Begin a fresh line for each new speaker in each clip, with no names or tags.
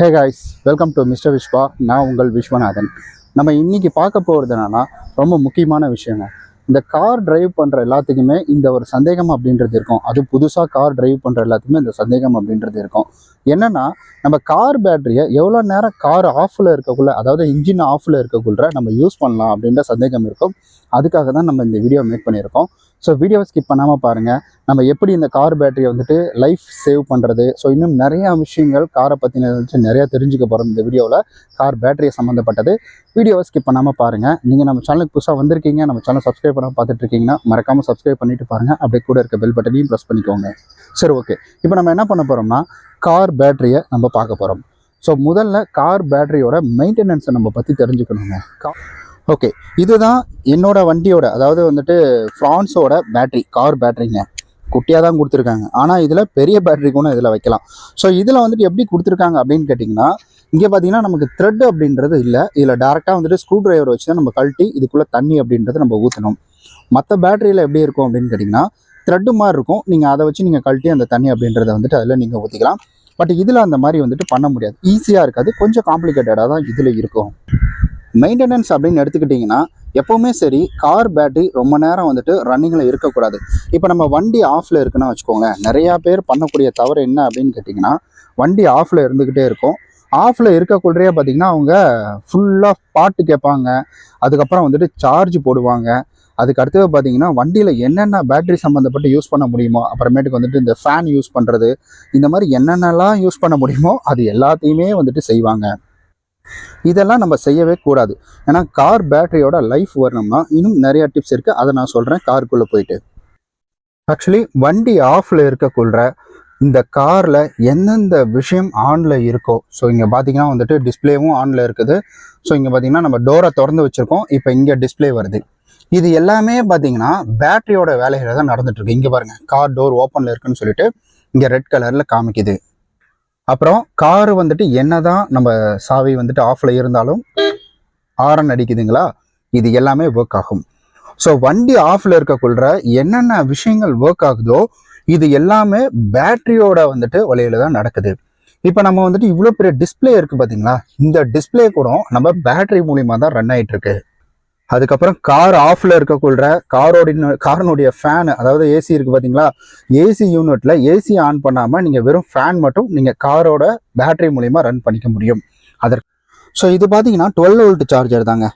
Hey guys welcome to mister Viswa நான் உங்கள் விஸ்வநாதன். நம்ம இன்றைக்கி பார்க்க போகிறது என்னன்னா ரொம்ப முக்கியமான விஷயங்க. இந்த கார் டிரைவ் பண்ணுற எல்லாத்துக்குமே இந்த ஒரு சந்தேகம் அப்படின்றது இருக்கும். அது புதுசாக கார் டிரைவ் பண்ணுற எல்லாத்துக்குமே இந்த சந்தேகம் அப்படின்றது இருக்கும். என்னென்னா நம்ம கார் பேட்டரியை எவ்வளோ நேரம் கார் ஆஃபில் இருக்கக்குள்ள அதாவது இன்ஜின் ஆஃபில் இருக்கக்குள்ள நம்ம யூஸ் பண்ணலாம் அப்படின்ற சந்தேகம் இருக்கும். அதுக்காக தான் நம்ம இந்த வீடியோ மேக் பண்ணியிருக்கோம். ஸோ வீடியோவை ஸ்கிப் பண்ணாமல் பாருங்கள் நம்ம எப்படி இந்த கார் பேட்டரியை வந்துட்டு லைஃப் சேவ் பண்ணுறது ஸோ இன்னும் நிறையா விஷயங்கள் காரை பற்றின நிறையா தெரிஞ்சுக்க போகிறோம் இந்த வீடியோவில் கார் பேட்டரியை சம்மந்தப்பட்டது வீடியோவை ஸ்கிப் பண்ணாமல் பாருங்கள் நீங்கள் நம்ம சேனலுக்கு புதுசாக வந்திருக்கீங்க நம்ம சேனல் சப்ஸ்கிரைப் பண்ணாமல் பார்த்துட்ருக்கீங்கன்னா மறக்காமல் சப்ஸ்கிரைப் பண்ணிட்டு பாருங்கள் அப்படியே கூட இருக்க பெல் பட்டனையும் ப்ரெஸ் பண்ணிக்கோங்க. சரி ஓகே இப்போ நம்ம என்ன பண்ண போகிறோம்னா கார் பேட்டரியை நம்ம பார்க்க போகிறோம் ஸோ முதல்ல கார் பேட்டரியோட மெயின்டெனன்ஸை நம்ம பற்றி தெரிஞ்சுக்கணுங்க. ஓகே இதுதான் என்னோட வண்டியோட அதாவது வந்துட்டு ஃப்ரான்ஸோட பேட்டரி கார் பேட்டரிங்க குட்டியாக தான் கொடுத்துருக்காங்க. ஆனால் இதில் பெரிய பேட்டரி கூட இதில் வைக்கலாம். ஸோ இதில் வந்துட்டு எப்படி கொடுத்துருக்காங்க அப்படின்னு கேட்டிங்கன்னா இங்கே பார்த்தீங்கன்னா நமக்கு த்ரெட் அப்படின்றது இல்லை. இதில் டேரெக்டாக வந்துட்டு ஸ்க்ரூ ட்ரைவர் வச்சு தான் நம்ம கழட்டி இதுக்குள்ளே தண்ணி அப்படின்றத நம்ம ஊற்றணும் மற்ற பேட்டரியில் எப்படி இருக்கும் அப்படின்னு கேட்டிங்கன்னா த்ரெட்டு மாதிரி இருக்கும். நீங்கள் அதை வச்சு நீங்கள் கழட்டி அந்த தண்ணி அப்படின்றத வந்துட்டு அதில் நீங்கள் ஊற்றிக்கலாம் பட் இதில் அந்த மாதிரி வந்துட்டு பண்ண முடியாது. ஈஸியாக இருக்காது. கொஞ்சம் காம்ப்ளிகேட்டடாக தான் இதில் இருக்கும். மெயின்டெனன்ஸ் அப்படின்னு எடுத்துக்கிட்டிங்கன்னா எப்போவுமே சரி கார் பேட்டரி ரொம்ப நேரம் வந்துட்டு ரன்னிங்கில் இருக்கக்கூடாது. இப்போ நம்ம வண்டி ஆஃபில் இருக்குன்னா வச்சுக்கோங்களேன் நிறையா பேர் பண்ணக்கூடிய தவறு என்ன அப்படின்னு கேட்டிங்கன்னா வண்டி ஆஃபில் இருந்துக்கிட்டே இருக்கும். ஆஃபில் இருக்கக்குள்ளே பார்த்தீங்கன்னா அவங்க ஃபுல்லாக பாட்டு கேட்பாங்க. அதுக்கப்புறம் வந்துட்டு சார்ஜ் போடுவாங்க. அதுக்கு அடுத்தது பார்த்தீங்கன்னா வண்டியில் என்னென்ன பேட்டரி சம்மந்தப்பட்டு யூஸ் பண்ண முடியுமோ அப்புறமேட்டுக்கு வந்துட்டு இந்த ஃபேன் யூஸ் பண்ணுறது இந்த மாதிரி என்னென்னலாம் யூஸ் பண்ண முடியுமோ அது எல்லாத்தையுமே வந்துட்டு செய்வாங்க. இதெல்லாம் நம்ம செய்யவே கூடாது. ஏன்னா கார் பேட்டரியோட லைஃப் வரணும்னா இன்னும் நிறைய டிப்ஸ் இருக்குது அதை நான் சொல்கிறேன் காருக்குள்ளே போயிட்டு. ஆக்சுவலி வண்டி ஆஃபில் இருக்கக்குள்ள இந்த காரில் எந்தெந்த விஷயம் ஆனில் இருக்கோ ஸோ இங்கே பார்த்தீங்கன்னா வந்துட்டு டிஸ்பிளேவும் ஆனில் இருக்குது. ஸோ இங்கே பார்த்தீங்கன்னா நம்ம டோரை திறந்து வச்சுருக்கோம். இப்போ இங்கே டிஸ்பிளே வருது. இது எல்லாமே பார்த்தீங்கன்னா பேட்டரியோட வேலைகளை தான் நடந்துட்டு இருக்கு. இங்கே பாருங்க கார் டோர் ஓப்பனில் இருக்குன்னு சொல்லிட்டு இங்கே ரெட் கலரில் காமிக்குது. அப்புறம் காரு வந்துட்டு என்னதான் நம்ம சாவி வந்துட்டு ஆஃப்ல இருந்தாலும் ஆரன் அடிக்குதுங்களா? இது எல்லாமே ஒர்க் ஆகும். ஸோ வண்டி ஆஃப்ல இருக்கக்குள்ள என்னென்ன விஷயங்கள் ஒர்க் ஆகுதோ இது எல்லாமே பேட்டரியோட வந்துட்டு வழியில தான் நடக்குது. இப்போ நம்ம வந்துட்டு இவ்வளோ பெரிய டிஸ்பிளே இருக்கு பார்த்தீங்களா இந்த டிஸ்பிளே கூட நம்ம பேட்டரி மூலியமா தான் ரன் ஆகிட்டு இருக்கு. அதுக்கப்புறம் கார் ஆஃப்ல இருக்கக்குள்ள காரோட காரனுடைய ஃபேன் அதாவது ஏசி இருக்கு பார்த்தீங்களா ஏசி யூனிட்ல ஏசி ஆன் பண்ணாம நீங்க வெறும் ஃபேன் மட்டும் நீங்க காரோட பேட்டரி மூலியமா ரன் பண்ணிக்க முடியும். அதற்கு ஸோ இது பார்த்தீங்கன்னா டுவெல் வோல்ட் சார்ஜர் தாங்க.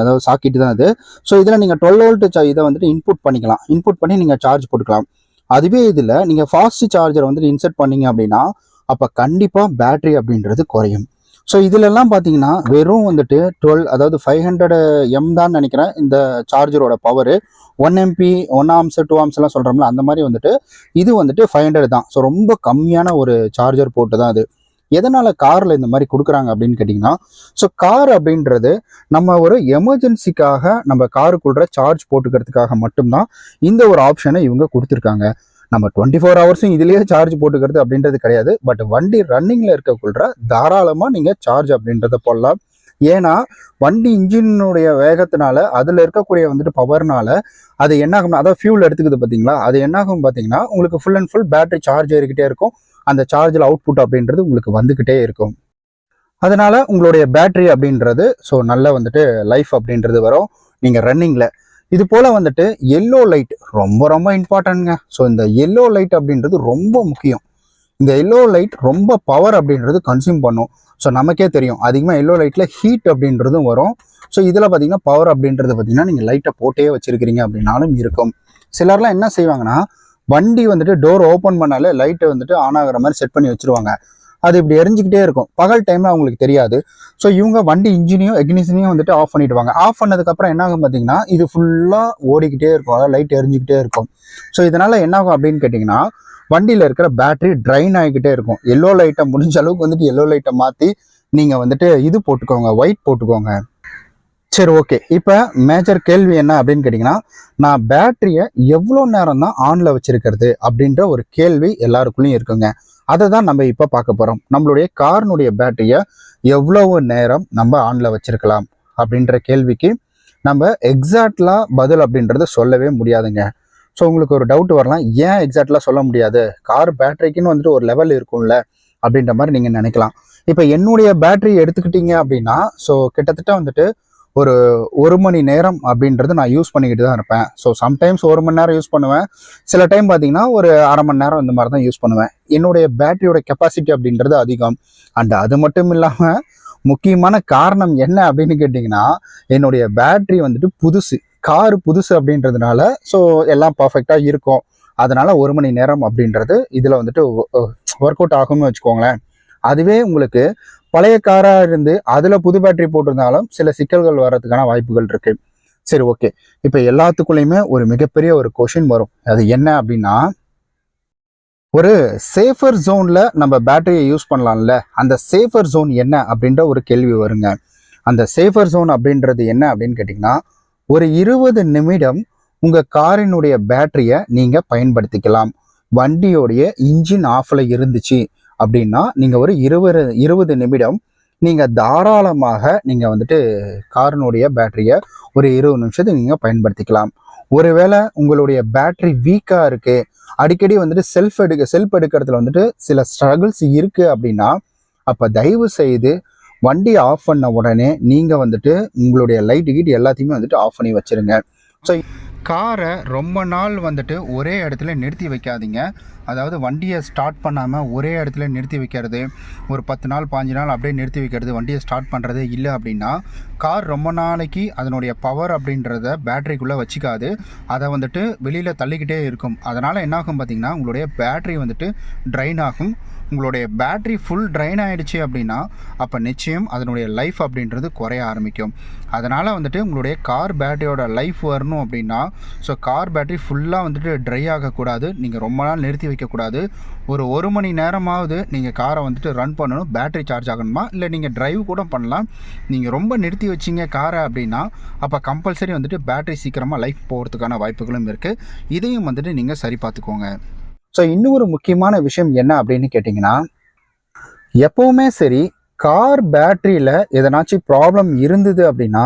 அதாவது சாக்கெட் தான் அது ஸோ இதில் நீங்கள் டுவெல் வோல்ட் இதை வந்துட்டு இன்புட் பண்ணிக்கலாம். இன்புட் பண்ணி நீங்கள் சார்ஜ் போட்டுக்கலாம். அதுவே இதில் நீங்கள் ஃபாஸ்ட் சார்ஜர் வந்துட்டு இன்செர்ட் பண்ணீங்க அப்படின்னா அப்போ கண்டிப்பாக பேட்டரி அப்படின்றது குறையும். ஸோ இதுலெல்லாம் பார்த்தீங்கன்னா வெறும் வந்துட்டு டுவெல் அதாவது ஃபைவ் ஹண்ட்ரட் எம் தான் நினைக்கிறேன் இந்த சார்ஜரோட power one MB one amps two amps எல்லாம் சொல்கிறோம்ல அந்த மாதிரி வந்துட்டு இது வந்துட்டு ஃபைவ் ஹண்ட்ரட் தான். ஸோ ரொம்ப கம்மியான ஒரு சார்ஜர் போட்டு தான் அது. எதனால் காரில் இந்த மாதிரி கொடுக்குறாங்க அப்படின்னு கேட்டிங்கன்னா ஸோ கார் அப்படின்றது நம்ம ஒரு எமர்ஜென்சிக்காக நம்ம காருக்குள்ள சார்ஜ் போட்டுக்கிறதுக்காக மட்டும்தான் இந்த ஒரு ஆப்ஷனை இவங்க கொடுத்துருக்காங்க. நம்ம டுவெண்ட்டி ஃபோர் ஹவர்ஸும் இதுலேயே சார்ஜ் போட்டுக்கிறது அப்படின்றது கிடையாது. பட் வண்டி ரன்னிங்கில் இருக்கக்குள்ள தாராளமாக நீங்கள் சார்ஜ் அப்படின்றத போடலாம். ஏன்னா வண்டி இன்ஜினுடைய வேகத்தினால அதில் இருக்கக்கூடிய வந்துட்டு பவர்னால அது என்னாகும் அதாவது ஃபியூல் எடுத்துக்குது பார்த்தீங்களா அது என்னாகும் பார்த்தீங்கன்னா உங்களுக்கு full and full battery charge ஏறிக்கிட்டே இருக்கும். அந்த சார்ஜில் அவுட்புட் அப்படின்றது உங்களுக்கு வந்துக்கிட்டே இருக்கும். அதனால் உங்களுடைய பேட்டரி அப்படின்றது ஸோ நல்ல வந்துட்டு லைஃப் அப்படின்றது வரும். நீங்கள் ரன்னிங்கில் இது போல் வந்துட்டு எல்லோ லைட் ரொம்ப ரொம்ப இம்பார்ட்டன்ட்ங்க ஸோ இந்த எல்லோ லைட் அப்படின்றது ரொம்ப முக்கியம். இந்த எல்லோ லைட் ரொம்ப பவர் அப்படின்றது கன்சியூம் பண்ணும். ஸோ நமக்கே தெரியும். அதிகமாக எல்லோ லைட்டில் ஹீட் அப்படின்றதும் வரும். ஸோ இதில் பார்த்தீங்கன்னா பவர் அப்படின்றது பார்த்தீங்கன்னா நீங்கள் லைட்டை போட்டே வச்சிருக்கிறீங்க அப்படின்னாலும் இருக்கும். சிலர்லாம் என்ன செய்வாங்கன்னா வண்டி வந்துட்டு டோர் ஓப்பன் பண்ணாலே லைட்டை வந்துட்டு ஆன் ஆகிற மாதிரி செட் பண்ணி வச்சிருவாங்க. அது இப்படி எரிஞ்சுக்கிட்டே இருக்கும். பகல் டைமில் அவங்களுக்கு தெரியாது. ஸோ இவங்க வண்டி இன்ஜினியும் எக்னிஷனையும் வந்துட்டு ஆஃப் பண்ணிடுவாங்க. ஆஃப் பண்ணதுக்கப்புறம் என்ன ஆகும் பார்த்தீங்கன்னா இது ஃபுல்லாக ஓடிக்கிட்டே இருக்கும். அதாவது லைட் எரிஞ்சுக்கிட்டே இருக்கும். ஸோ இதனால் என்ன ஆகும் அப்படின்னு கேட்டிங்கன்னா வண்டியில் இருக்கிற பேட்டரி ட்ரைன் ஆகிக்கிட்டே இருக்கும். எல்லோ லைட்டை முடிஞ்ச அளவுக்கு வந்துட்டு எல்லோ லைட்டை மாற்றி நீங்கள் வந்துட்டு இது போட்டுக்கோங்க ஒயிட் போட்டுக்கோங்க. சரி ஓகே இப்போ மேஜர் கேள்வி என்ன அப்படின்னு கேட்டிங்கன்னா நான் பேட்டரியை எவ்வளோ நேரம் தான் ஆனில் வச்சுருக்கிறது அப்படின்ற ஒரு கேள்வி எல்லாருக்குள்ளேயும் இருக்குங்க. அதை தான் நம்ம இப்போ பார்க்க போகிறோம் நம்மளுடைய காரினுடைய பேட்டரியை எவ்வளவு நேரம் நம்ம ஆனில் வச்சுருக்கலாம் அப்படின்ற கேள்விக்கு நம்ம எக்ஸாக்ட்லாம் பதில் அப்படின்றத சொல்லவே முடியாதுங்க. ஸோ உங்களுக்கு ஒரு டவுட் வரலாம். ஏன் எக்ஸாக்ட்லாம் சொல்ல முடியாது? கார் பேட்டரிக்குன்னு வந்துட்டு ஒரு லெவல் இருக்கும்ல அப்படின்ற மாதிரி நீங்கள் நினைக்கலாம். இப்போ என்னுடைய பேட்டரி எடுத்துக்கிட்டீங்க அப்படின்னா ஸோ கிட்டத்தட்ட வந்துட்டு ஒரு ஒரு மணி நேரம் அப்படின்றது நான் யூஸ் பண்ணிக்கிட்டு தான் இருப்பேன். ஸோ சம்டைம்ஸ் ஒரு மணி நேரம் யூஸ் பண்ணுவேன். சில டைம் பார்த்தீங்கன்னா ஒரு அரை மணி நேரம் இந்த மாதிரி தான் யூஸ் பண்ணுவேன். என்னுடைய பேட்டரியோட கெப்பாசிட்டி அப்படின்றது அதிகம். அண்ட் அது மட்டும் இல்லாமல் முக்கியமான காரணம் என்ன அப்படின்னு கேட்டிங்கன்னா என்னுடைய பேட்டரி வந்துட்டு புதுசு. காரு புதுசு அப்படின்றதுனால ஸோ எல்லாம் பர்ஃபெக்டாக இருக்கும். அதனால் ஒரு மணி நேரம் அப்படின்றது இதில் வந்துட்டு ஒர்க் அவுட் ஆகும்னு வச்சுக்கோங்களேன். அதுவே உங்களுக்கு பழைய காராக இருந்து அதில் புது பேட்டரி போட்டிருந்தாலும் சில சிக்கல்கள் வர்றதுக்கான வாய்ப்புகள் இருக்கு. சரி ஓகே இப்போ எல்லாத்துக்குள்ளேயுமே ஒரு மிகப்பெரிய ஒரு கொஷின் வரும். அது என்ன அப்படின்னா ஒரு சேஃபர் ஜோனில் நம்ம பேட்டரியை யூஸ் பண்ணலாம்ல? அந்த சேஃபர் ஜோன் என்ன அப்படின்ற ஒரு கேள்வி வருங்க. அந்த சேஃபர் ஜோன் அப்படின்றது என்ன அப்படின்னு கேட்டிங்கன்னா ஒரு இருபது நிமிடம் உங்கள் காரினுடைய பேட்டரியை நீங்கள் பயன்படுத்திக்கலாம். வண்டியோடைய இன்ஜின் ஆஃபில் இருந்துச்சு. அப்படின்னா நீங்கள் ஒரு இருபது இருபது நிமிடம் நீங்கள் தாராளமாக நீங்கள் வந்துட்டு காரினுடைய பேட்டரியை ஒரு இருபது நிமிஷத்துக்கு நீங்கள் பயன்படுத்திக்கலாம். ஒருவேளை உங்களுடைய பேட்டரி வீக்காக இருக்குது அடிக்கடி வந்துட்டு செல்ஃப் எடுக்க செல்ஃப் எடுக்கிறதுல வந்துட்டு சில ஸ்ட்ரகிள்ஸ் இருக்குது அப்படின்னா அப்போ தயவு செய்து வண்டி ஆஃப் பண்ண உடனே நீங்கள் வந்துட்டு உங்களுடைய லைட் கீட் எல்லாத்தையுமே வந்துட்டு ஆஃப் பண்ணி வச்சிருங்க. ஸோ காரை ரொம்ப நாள் வந்துட்டு ஒரே இடத்துல நிறுத்தி வைக்காதீங்க. அதாவது வண்டியை ஸ்டார்ட் பண்ணாமல் ஒரே இடத்துல நிறுத்தி வைக்கிறது ஒரு பத்து நாள் பாஞ்சு நாள் அப்படியே நிறுத்தி வைக்கிறது வண்டியை ஸ்டார்ட் பண்ணுறது இல்லை அப்படின்னா கார் ரொம்ப நாளைக்கு அதனுடைய பவர் அப்படின்றத பேட்டரிக்குள்ளே வச்சுக்காது. அதை வந்துட்டு வெளியில் தள்ளிக்கிட்டே இருக்கும். அதனால் என்னாகும் பார்த்தீங்கன்னா உங்களுடைய பேட்டரி வந்துட்டு ட்ரைன் ஆகும். உங்களுடைய பேட்டரி ஃபுல் ட்ரைன் ஆகிடுச்சு அப்படின்னா அப்போ நிச்சயம் அதனுடைய லைஃப் அப்படின்றது குறைய ஆரம்பிக்கும். அதனால் வந்துட்டு உங்களுடைய கார் பேட்டரியோட லைஃப் வரணும் அப்படின்னா ஸோ கார் பேட்டரி ஃபுல்லாக வந்துட்டு ட்ரை ஆகக்கூடாது. நீங்கள் ரொம்ப நாள் நிறுத்தி வைக்க வைக்கக்கூடாது. ஒரு ஒரு மணி நேரமாவது நீங்கள் காரை வந்துட்டு ரன் பண்ணணும். பேட்டரி சார்ஜ் ஆகணுமா? இல்லை நீங்கள் ட்ரைவ் கூட பண்ணலாம். நீங்கள் ரொம்ப நிறுத்தி வச்சிங்க காரை அப்படின்னா அப்போ கம்பல்சரி வந்துட்டு பேட்டரி சீக்கிரமாக லைஃப் போகிறதுக்கான வாய்ப்புகளும் இருக்குது இதையும் வந்துட்டு நீங்கள் சரி பார்த்துக்கோங்க. ஸோ இன்னொரு முக்கியமான விஷயம் என்ன அப்படின்னு கேட்டிங்கன்னா எப்போவுமே சரி கார் பேட்டரியில் எதனாச்சும் ப்ராப்ளம் இருந்தது அப்படின்னா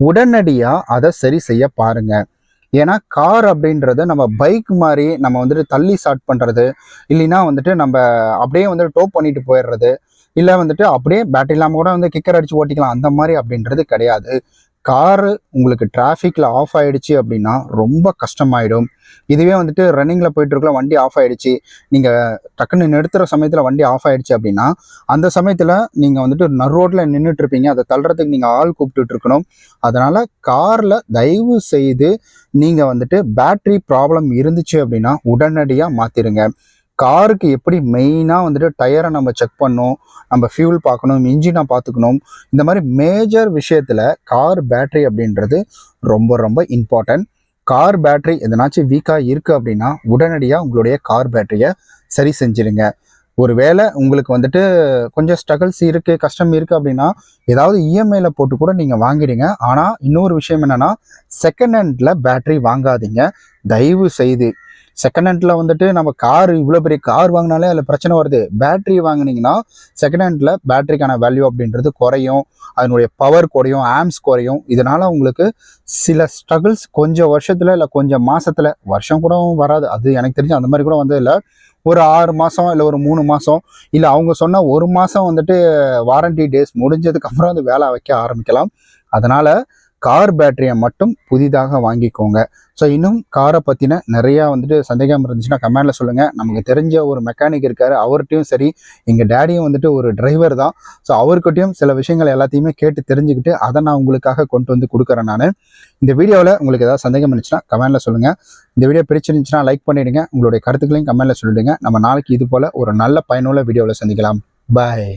உடனடியாக அதை சரி செய்ய பாருங்கள் ஏன்னா கார் அப்படின்றது நம்ம பைக் மாதிரி நம்ம வந்துட்டு தள்ளி ஸ்டார்ட் பண்ணுறது இல்லைன்னா வந்துட்டு நம்ம அப்படியே வந்துட்டு டோப் பண்ணிட்டு போயிடுறது இல்லை வந்துட்டு அப்படியே பேட்டரி இல்லாமல் கூட வந்து கிக்கர் அடிச்சு ஓட்டிக்கலாம் அந்த மாதிரி அப்படின்றது கிடையாது. காரு உங்களுக்கு டிராஃபிக்கில் ஆஃப் ஆகிடுச்சு அப்படின்னா ரொம்ப கஷ்டமாயிடும். இதுவே வந்துட்டு ரன்னிங்கில் போயிட்டுருக்கலாம் வண்டி ஆஃப் ஆகிடுச்சு நீங்கள் டக்குன்னு நிறுத்துகிற சமயத்தில் வண்டி ஆஃப் ஆகிடுச்சு அப்படின்னா அந்த சமயத்தில் நீங்கள் வந்துட்டு நர் ரோட்டில் அதை தள்ளுறதுக்கு நீங்கள் ஆள் கூப்பிட்டுட்டு இருக்கணும் அதனால் காரில் தயவு செய்து நீங்கள் வந்துட்டு பேட்ரி ப்ராப்ளம் இருந்துச்சு அப்படின்னா உடனடியாக மாற்றிடுங்க காருக்கு எப்படி மெயினாக வந்துட்டு டயரை நம்ம செக் பண்ணணும் நம்ம ஃபியூல் பார்க்கணும் இன்ஜினை பார்த்துக்கணும் இந்த மாதிரி மேஜர் விஷயத்தில் கார் பேட்டரி அப்படின்றது ரொம்ப ரொம்ப இம்பார்ட்டன்ட் கார் பேட்டரி எதனாச்சும் வீக்காக இருக்குது அப்படின்னா உடனடியாக உங்களுடைய கார் பேட்டரியை சரி செஞ்சிருங்க. ஒருவேளை உங்களுக்கு வந்துட்டு கொஞ்சம் ஸ்ட்ரகிள்ஸ் இருக்குது கஷ்டம் இருக்குது அப்படின்னா ஏதாவது இஎம்ஐயில் போட்டு கூட நீங்கள் வாங்கிடுங்க. ஆனால் இன்னொரு விஷயம் என்னென்னா செகண்ட் ஹேண்டில் பேட்டரி வாங்காதீங்க. தயவு செய்து செகண்ட் ஹேண்டில் வந்துட்டு நம்ம கார் இவ்வளோ பெரிய கார் வாங்கினாலே அதில் பிரச்சனை வருது. பேட்டரி வாங்கினீங்கன்னா செகண்ட் ஹேண்டில் பேட்டரிக்கான வேல்யூ அப்படின்றது குறையும். அதனுடைய பவர் குறையும் ஆம்ஸ் குறையும். இதனால் உங்களுக்கு சில ஸ்ட்ரகிள்ஸ் கொஞ்சம் வருஷத்தில் இல்லை கொஞ்சம் மாதத்தில் வருஷம் கூட வராது. அது எனக்கு தெரிஞ்சு அந்த மாதிரி கூட வந்ததில்லை ஒரு ஆறு மாதம் இல்லை ஒரு மூணு மாதம் இல்லை அவங்க சொன்ன ஒரு மாதம் வந்துட்டு வாரண்டி டேஸ் முடிஞ்சதுக்கப்புறம் அது வேலை வைக்க ஆரம்பிக்கலாம். அதனால் கார் பேட்டரியை மட்டும் புதிதாக வாங்கிக்கோங்க. ஸோ இன்னும் காரை பற்றின நிறையா வந்துட்டு சந்தேகம் இருந்துச்சுன்னா கமெண்டில் சொல்லுங்கள் நமக்கு தெரிஞ்ச ஒரு மெக்கானிக் இருக்கார் அவர்கிட்டையும் சரி. எங்கள் டேடியும் வந்துட்டு ஒரு டிரைவர் தான். ஸோ அவர்கிட்டையும் சில விஷயங்கள் எல்லாத்தையுமே கேட்டு தெரிஞ்சுக்கிட்டு அதை நான் உங்களுக்காக கொண்டு வந்து கொடுக்குறேன் நான். இந்த வீடியோவில் உங்களுக்கு ஏதாவது சந்தேகம் இருந்துச்சுன்னா கமெண்டில் சொல்லுங்கள் இந்த வீடியோ பிடிச்சிருந்துச்சுன்னா லைக் பண்ணிவிடுங்க உங்களுடைய கருத்துக்களையும் கமெண்டில் சொல்லிவிடுங்க நம்ம நாளைக்கு இது போல் ஒரு நல்ல பயனுள்ள வீடியோவில் சந்திக்கலாம். பாய்